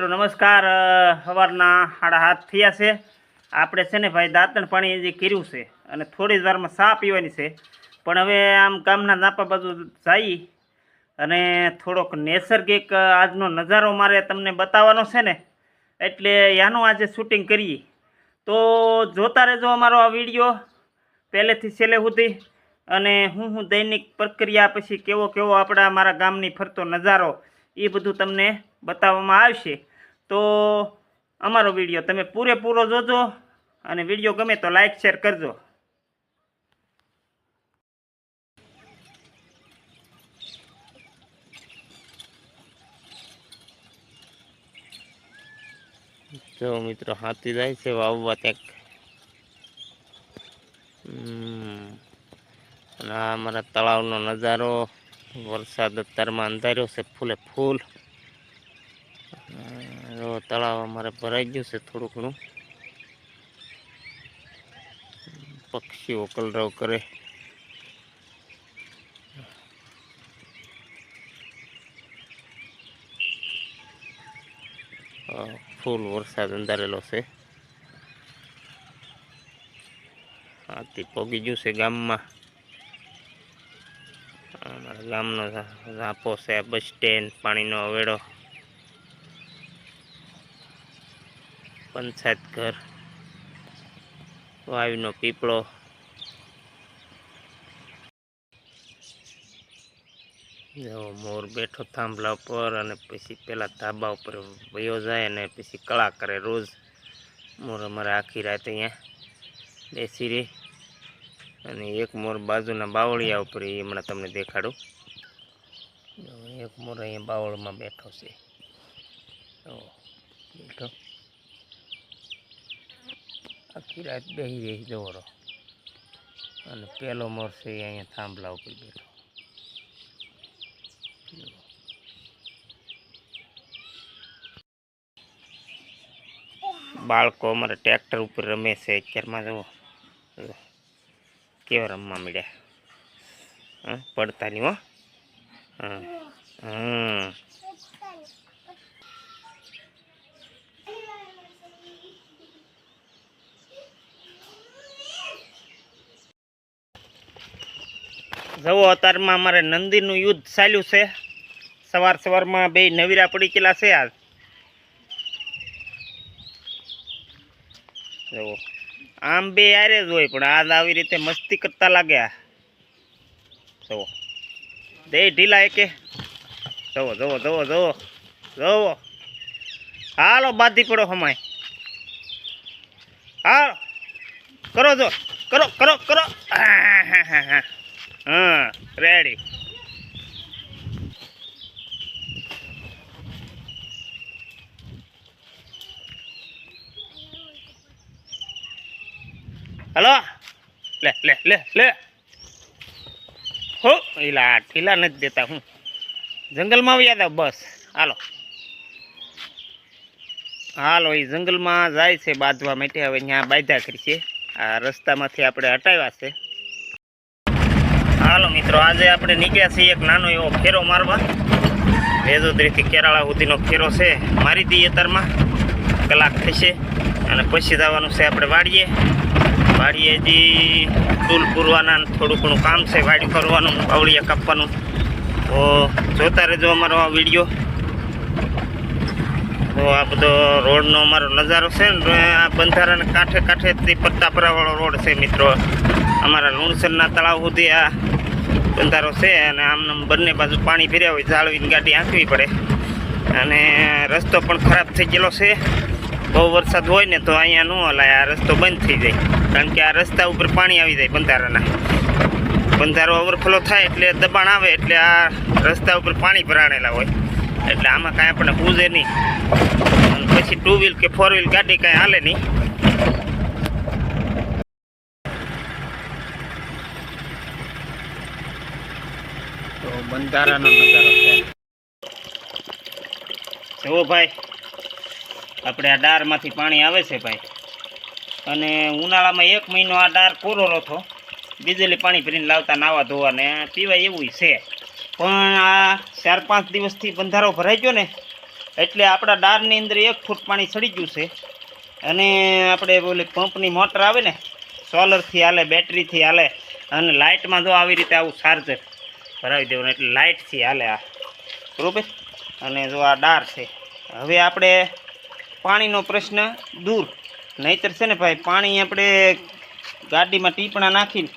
મિત્રો, નમસ્કાર સવારના સાડા હાથ થયા છે. આપણે છે ને ભાઈ દાંતણ પાણી જે કર્યું છે અને થોડી જ વારમાં સા પીવાની છે. પણ હવે આમ ગામના નાપા બાજુ જઈ અને થોડોક નૈસર્ગિક આજનો નજારો મારે તમને બતાવવાનો છે ને. એટલે યાનું આજે શૂટિંગ કરીએ. તો જોતા રહેજો અમારો આ વીડિયો પહેલેથી છેલ્લે સુધી. અને હું હું દૈનિક પ્રક્રિયા પછી કેવો કેવો આપણા મારા ગામની ફરતો નજારો એ બધું તમને બતાવવામાં આવશે. તો અમારો વીડિયો તમે પૂરેપૂરો જોજો અને વીડિયો ગમે તો લાઈક શેર કરજો. જો મિત્રો, હાથી જાય છે વાવવા ક્યાંક. આ અમારા તળાવનો નજારો, વરસાદ અત્યારમાં અંધાર્યો છે, ફૂલે ફૂલ. જો તળાવ અમારે ભરાઈ ગયું છે થોડું ઘણું. પક્ષીઓ કલરવ કરે. ફૂલ વરસાદ અંધારેલો છે. આથી પોગી ગયું છે ગામમાં. ગામનો રાપો છે, બસ સ્ટેન્ડ, પાણીનો અવેડો. પંચાયત ઘર. વાયુનો પીપળો. જો મોર બેઠો થાંભલા ઉપર અને પછી પેલા ધાબા ઉપર વયો જાય અને પછી કળા કરે રોજ. મોર અમારે આખી રાત અહીંયા બેસી રહી. અને એક મોર બાજુના બાવળિયા ઉપર એ હમણાં તમને દેખાડું. એક મોર અહીંયા બાવળમાં બેઠો છે. બેઠો. આખી રાત બેસી રહી દોરો અને પેલો મોર અહીંયા થાંભલા ઉપર બેઠો. બાળકો અમારે ટ્રેક્ટર ઉપર રમે છે. અત્યારમાં જુઓ. કેવા રમવા મળ્યા હં પડતા નહીં હો. હં હં. જુઓ, અત્યારમાં અમારે નંદીનું યુદ્ધ ચાલ્યું છે. સવાર સવારમાં બે નવીરા પડી ગયેલા છે આજ જવો આમ બે આરે જ હોય, પણ આજ આવી રીતે મસ્તી કરતા લાગ્યા. જવો દે ઢીલા એકે. જવો જવો જવો જવો જવો હાલો, બાંધી પડો હમાય. હાલો, કરો જો, કરો કરો કરો. હા હા હા હા હા રેડી હલો? લે લે લે લે. હો, એલા ઠીલા નથી દેતા હું. જંગલમાં આવ્યા હતા, બસ. હાલો. હાલો એ જંગલમાં જાય છે બાંધવા માટે. હવે ત્યાં બાંધ્યા કરી છે આ રસ્તામાંથી આપણે હટાવ્યા છે. મિત્રો, આજે આપણે નીકળ્યા છીએ એક નાનો એવો ફેરો મારવા. વેજોદરીથી કેરાળા સુધીનો ફેરો છે. મારી દઈએ અત્યારમાં. કલાક થશે અને પછી જવાનું છે આપણે વાડીએ. વાડીએ હજી ટૂલ પૂરવાના થોડું ઘણું કામ છે, વાડી ફરવાનું બાવળીએ કાપવાનું. તો જોતા રહેજો અમારો આ વીડિયો. તો આ બધો રોડનો અમારો નજારો છે ને આ બંધારાના કાંઠે કાંઠેથી પત્તાપરાવાળો રોડ છે મિત્રો. અમારા લુણસરના તળાવ સુધી આ બંધારો છે અને આમ બંને બાજુ પાણી ભર્યા હોય જાળવીને ગાડી આંકવી પડે. અને રસ્તો પણ ખરાબ થઈ ગયેલો છે. બહુ વરસાદ હોય ને તો અહીંયા ન હલાય, આ રસ્તો બંધ થઈ જાય. કારણ કે આ રસ્તા ઉપર પાણી આવી જાય બંધારાના. બંધારો ઓવરફ્લો થાય એટલે દબાણ આવે એટલે આ રસ્તા ઉપર પાણી ભરાણેલા હોય. એટલે આમાં કાંઈ આપણે પૂજે નહીં. પછી ટુ વ્હીલ કે ફોર વ્હીલ ગાડી કાંઈ હાલે નહીં. બંધારાનો જુઓ ભાઈ, આપણે આ ડારમાંથી પાણી આવે છે ભાઈ. અને ઉનાળામાં એક મહિનો આ ડાર કોરો હતો. બીજેલી પાણી ભરીને લાવતા નાવા ધોવા ને પીવાય એવું છે. પણ આ ચાર પાંચ દિવસથી બંધારો ભરાઈ ગયો ને, એટલે આપણા ડારની અંદર એક ફૂટ પાણી સડી ગયું છે. અને આપણે બોલે પંપની મોટર આવે ને, સોલરથી હાલે, બેટરીથી હાલે, અને લાઇટમાં જો આવી રીતે આવું ચાર્જર ભરાવી દેવાનું એટલે લાઇટથી હાલે આ. બરોબર? અને જો આ ડાર છે. હવે આપણે પાણીનો પ્રશ્ન દૂર. નહીતર છે ને ભાઈ, પાણી આપણે ગાડીમાં ટીપણા નાખીને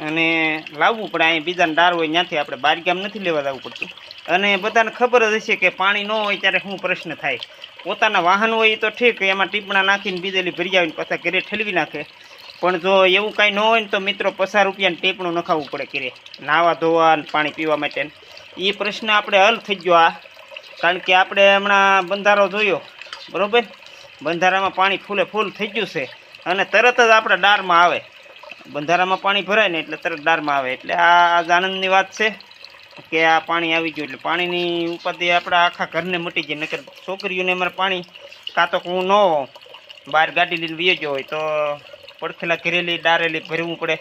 અને લાવવું પડે. અહીં બીજાને ડાર હોય ત્યાંથી આપણે બારગામ નથી લેવા જવું પડતું. અને બધાને ખબર જ હશે કે પાણી ન હોય ત્યારે શું પ્રશ્ન થાય. પોતાના વાહન હોય તો ઠીક, એમાં ટીપણા નાખીને બીજેલી ભરી આવીને પાછા ઘરે ઠેલવી નાખે. પણ જો એવું કાંઈ ન હોય ને તો મિત્રો પચાસ રૂપિયાને ટેપણું નખાવવું પડે ઘરે. નાવા ધોવા પાણી પીવા માટે એ પ્રશ્ન આપણે હલ થઈ ગયો આ. કારણ કે આપણે હમણાં બંધારો જોયો. બરાબર? બંધારામાં પાણી ફૂલે ફૂલ થઈ ગયું છે. અને તરત જ આપણા ડારમાં આવે. બંધારામાં પાણી ભરાય ને એટલે તરત ડારમાં આવે. એટલે આ આજ આનંદની વાત છે કે આ પાણી આવી ગયું. એટલે પાણીની ઉપાધિ આપણા આખા ઘરને મટી જાય. નકર છોકરીઓને અમારે પાણી કાં તો હું ન હોઉં. બહાર ગાડી લઈને વીએ ગયો હોય તો પડખેલા ઘરેલી ડારેલી ભરવું પડે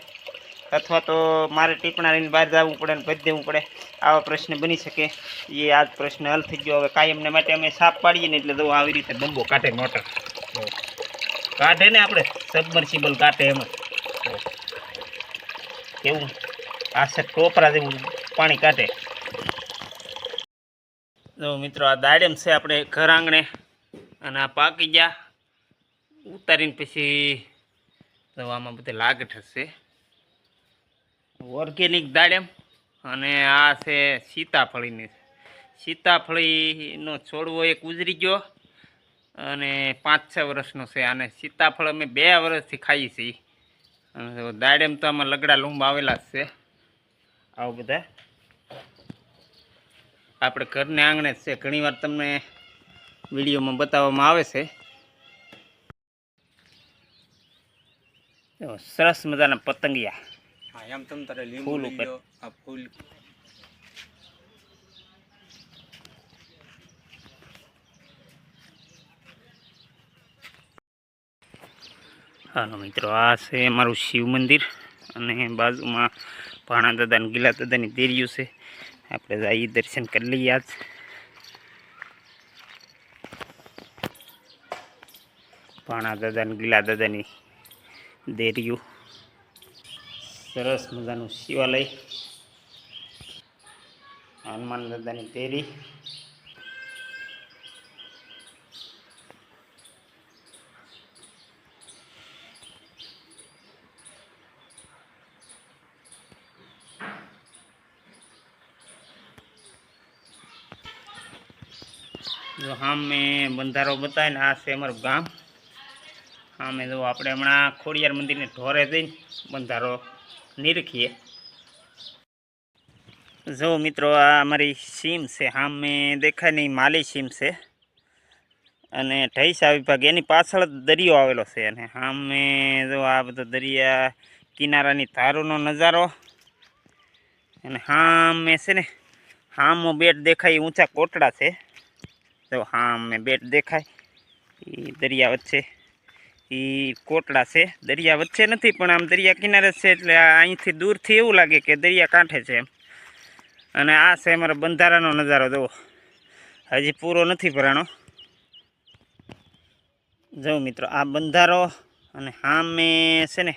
અથવા તો મારે ટીપણા લઈને બહાર જવું પડે ને ભરી દેવું પડે. આવા પ્રશ્ન બની શકે. એ આજ પ્રશ્ન હલ થઈ ગયો. હવે કાયમને માટે અમે સાફ પાડીએ ને એટલે જો આવી રીતે બંબો કાઢે મોટર. કાઢે ને આપણે? સબમર્સિબલ કાઢે એમાં. કેવું? આ છે ટોપરા જેવું પાણી કાઢે. જો મિત્રો, આ દાડેમ છે આપણે ઘર આંગણે. અને આ પાકી ગયા. ઉતારીને પછી આમાં બધે લાગઠ હશે ઓર્ગેનિક દાડેમ અને આ છે સીતાફળીની. સીતાફળીનો છોડવો એક ઉજરી ગયો. અને પાંચ છ વર્ષનો છે. અને સીતાફળ અમે બે વર્ષથી ખાઈએ છીએ. અને દાડેમ તો આમાં લગડા લૂંબ આવેલા જ છે. આવું બધા. આપણે ઘરને આંગણે જ છે. ઘણીવાર તમને વિડીયોમાં બતાવવામાં આવે છે. સરસ મજાના પતંગિયા. હા એમ તમ તારે લીંબુ ફૂલ ઉપર. આ ફૂલ. હાલો મિત્રો આ છે મારું શિવ મંદિર અને બાજુમાં ભાણા દાદા અને ગીલા દાદાની દેરીઓ છે. આપણે જઈએ દર્શન કરી લઈએ આજ. ભાણા દાદા અને ગીલા દાદાની દેરીયું. સરસ મજાનું શિવાલય. હનુમાન દાદાની પેરી. જો હા મેં બંધારો બતાવીને આ છે અમારું ગામ. હા મેં જો આપણે હમણાં ખોડિયાર મંદિરને ઢોરે જઈને બંધારો નિરખીએ. જો મિત્રો, આ અમારી સીમ છે. હા મેં દેખાય નહીં માલી સીમ છે. અને ઢૈસા વિભાગ, એની પાછળ દરિયો આવેલો છે. અને હા મેં જો આ બધો દરિયા કિનારાની ધારોનો નજારો. અને હા મેં છે ને હામો બેટ દેખાય ઊંચા કોટડા છે. તો હા મેં બેટ દેખાય એ દરિયા વચ્ચે. એ કોટડા છે, દરિયા વચ્ચે નથી, પણ આમ દરિયા કિનારે છે એટલે અહીંથી દૂરથી એવું લાગે કે દરિયા કાંઠે છે એમ. અને આ છે અમારો બંધારાનો નજારો, જુઓ. હજી પૂરો નથી ભરાણો. જો મિત્રો, આ બંધારો અને હા મેં છે ને,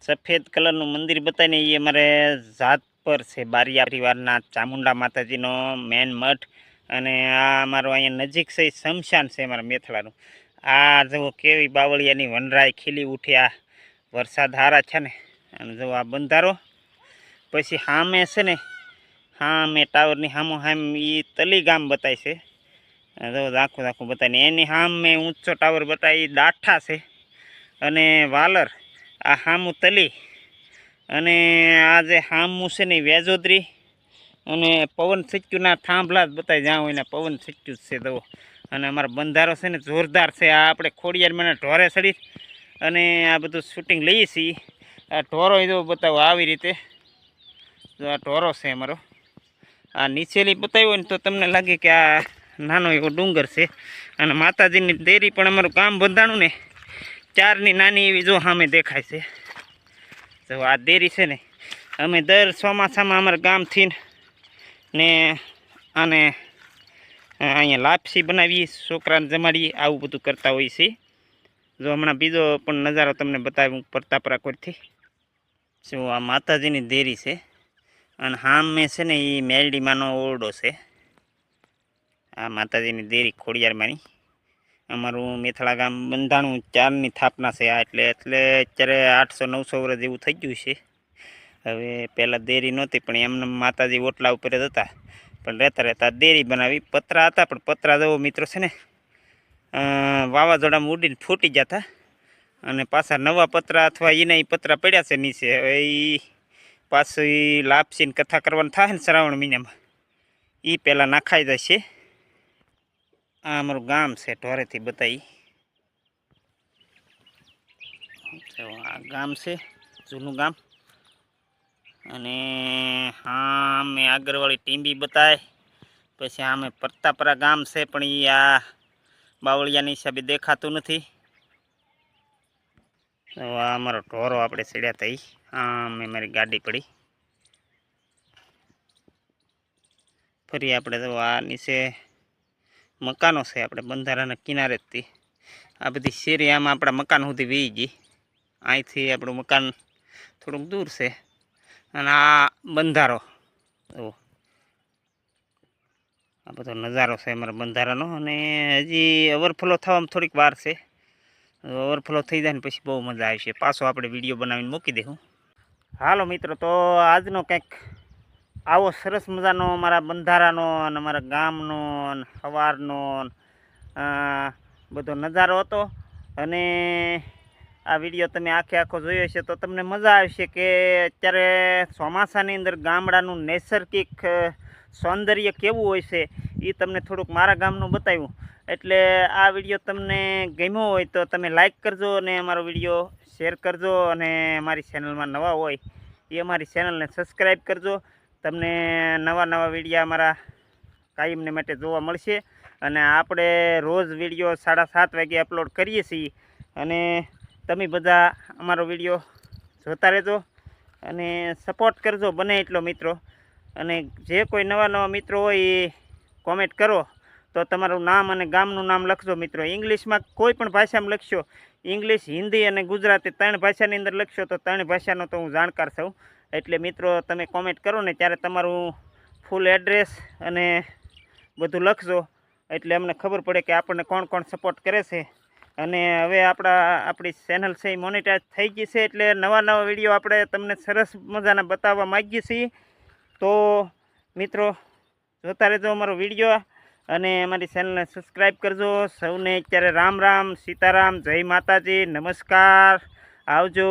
સફેદ કલરનું મંદિર બતાવીને એ અમારે જાત પર છે, બારિયા પરિવારના ચામુંડા માતાજીનો મેન મઠ. અને આ અમારો અહીંયા નજીક છે સમશાન છે અમારા મેથળાનું. આ જુઓ કેવી બાવળિયાની વનરાય ખીલી ઉઠ્યા વરસાદ હારા છે ને. અને જો આ બંધારો, પછી સામે છે ને સામે ટાવરની સામો સામ એ તલી ગામ બતાય છે. જો આખું આખું બતાવીને એની સામે ઊંચો ટાવર બતાવી દાઠા છે. અને વાલર, આ હામું તલી. અને આ જે હામું છે ને વેજોદરી. અને પવન સિક્યુના થાંભલા જ બતાવી જ્યાં હોય ને પવન સિક્યુ જ છે તો અને અમારો બંધારો છે ને જોરદાર છે. આ આપણે ખોડિયાર મને ઢોરે ચડી અને આ બધું શૂટિંગ લઈએ છીએ. આ ઢોરો જો બતાવો આવી રીતે. જો આ ઢોરો છે અમારો. આ નીચેલી બતાવ્યો ને તો તમને લાગે કે આ નાનો એવો ડુંગર છે. અને માતાજીની દેરી પણ અમારું કામ બંધાણું ને ચારની નાની એવી જો સામે દેખાય છે. તો આ દેરી છે ને અમે દર ચોમાસામાં અમારા ગામથી ને અને અહીંયા લાપસી બનાવીએ, છોકરાને જમાડીએ, આવું બધું કરતા હોય છે. જો હમણાં બીજો પણ નજારો તમને બતાવું, પ્રતાપરા કોરથી. જો આ માતાજીની દેરી છે. અને હામે છે ને એ મેલડીમાંનો ઓરડો છે. આ માતાજીની દેરી ખોડિયારમાંની. અમારું મેથળા ગામ બંધાણું ચારની થાપના છે આ, એટલે એટલે અત્યારે આઠસો નવસો વર્ષ જેવું થઈ ગયું છે. હવે પહેલાં દેરી નહોતી, પણ એમને માતાજી ઓટલા ઉપર જ હતા. પણ રહેતા. રહેતા દેરી બનાવી. પતરા હતા, પણ પતરા જેવો મિત્રો છે ને વાવાઝોડામાં ઉડીને ફૂટી જતા અને પાછા નવા પતરા અથવા એના એ પતરા પડ્યા છે નીચે. હવે એ પાછું લાપસીને કથા કરવાનું થાય ને શ્રાવણ મહિનામાં. એ પહેલાં નાખાઈ જશે. આ અમારું ગામ છે ઢોરેથી બતાવી. આ ગામ છે, જૂનું ગામ. અને હા મેં આગળવાળી ટીંબી બતાય. પછી આમે પરતાપરા ગામ છે, પણ એ આ બાવળિયાની હિસાબે દેખાતું નથી. તો આ અમારો ઢોરો આપણે ચડ્યા હતા હા, અમે મારી ગાડી પડી. ફરી આપણે તો આ નીચે મકાનો છે, આપણે બંધારાના કિનારે જ આ બધી શેરી આમાં આપણા મકાન સુધી વી ગઈ. અહીંથી આપણું મકાન થોડુંક દૂર છે. અને આ બંધારો. જુઓ. આ બધો નજારો છે અમારા બંધારાનો અને હજી ઓવરફ્લો થવામાં થોડીક વાર છે. ઓવરફ્લો થઈ જાય ને પછી બહુ મજા આવશે પાછો આપણે વીડિયો બનાવીને મૂકી દઈશું હાલો મિત્રો, તો આજનો કંઈક આવો સરસ મજાનો અમારા બંધારાનો અને અમારા ગામનો અને સવારનો બધો નજારો હતો. અને આ વીડિયો તમે આખે આખો જોયો હશે તો તમને મજા આવશે કે અત્યારે ચોમાસાની અંદર ગામડાનું નૈસર્ગિક સૌંદર્ય કેવું હોય છે એ તમને થોડુંક મારા ગામનું બતાવ્યું. એટલે આ વીડિયો તમને ગમ્યો હોય તો તમે લાઈક કરજો અને અમારો વીડિયો શેર કરજો અને અમારી ચેનલમાં નવા હોય એ અમારી ચેનલને સબસ્ક્રાઈબ કરજો. તમને નવા નવા વીડિયો અમારા કાયમને માટે જોવા મળશે. અને આપણે રોજ વીડિયો સાડા સાત વાગે અપલોડ કરીએ છીએ. અને તમે બધા અમારો વીડિયો જોતા રહેજો અને સપોર્ટ કરજો બને એટલો મિત્રો. અને જે કોઈ નવા નવા મિત્રો હોય એ કોમેન્ટ કરો. તો તમારું નામ અને ગામનું નામ લખજો મિત્રો. ઇંગ્લિશમાં કોઈ પણ ભાષામાં લખશો, ઇંગ્લિશ, હિન્દી અને ગુજરાતી ત્રણ ભાષાની અંદર લખશો, તો ત્રણ ભાષાનો તો હું જાણકાર છું. એટલે મિત્રો, તમે કોમેન્ટ કરો ને ત્યારે તમારું ફૂલ એડ્રેસ અને બધું લખજો. એટલે અમને ખબર પડે કે આપણને કોણ કોણ સપોર્ટ કરે છે. અને હવે આપણા, આપણી ચેનલ છે એ મોનિટાઈઝ થઈ ગઈ છે એટલે નવા નવા વીડિયો આપણે તમને સરસ મજાના બતાવવા માગીએ છીએ. તો મિત્રો, જોતા રહેજો અમારો વીડિયો અને અમારી ચેનલને સબસ્ક્રાઈબ કરજો. સૌને અત્યારે રામ રામ, સીતારામ, જય માતાજી, નમસ્કાર. આવજો.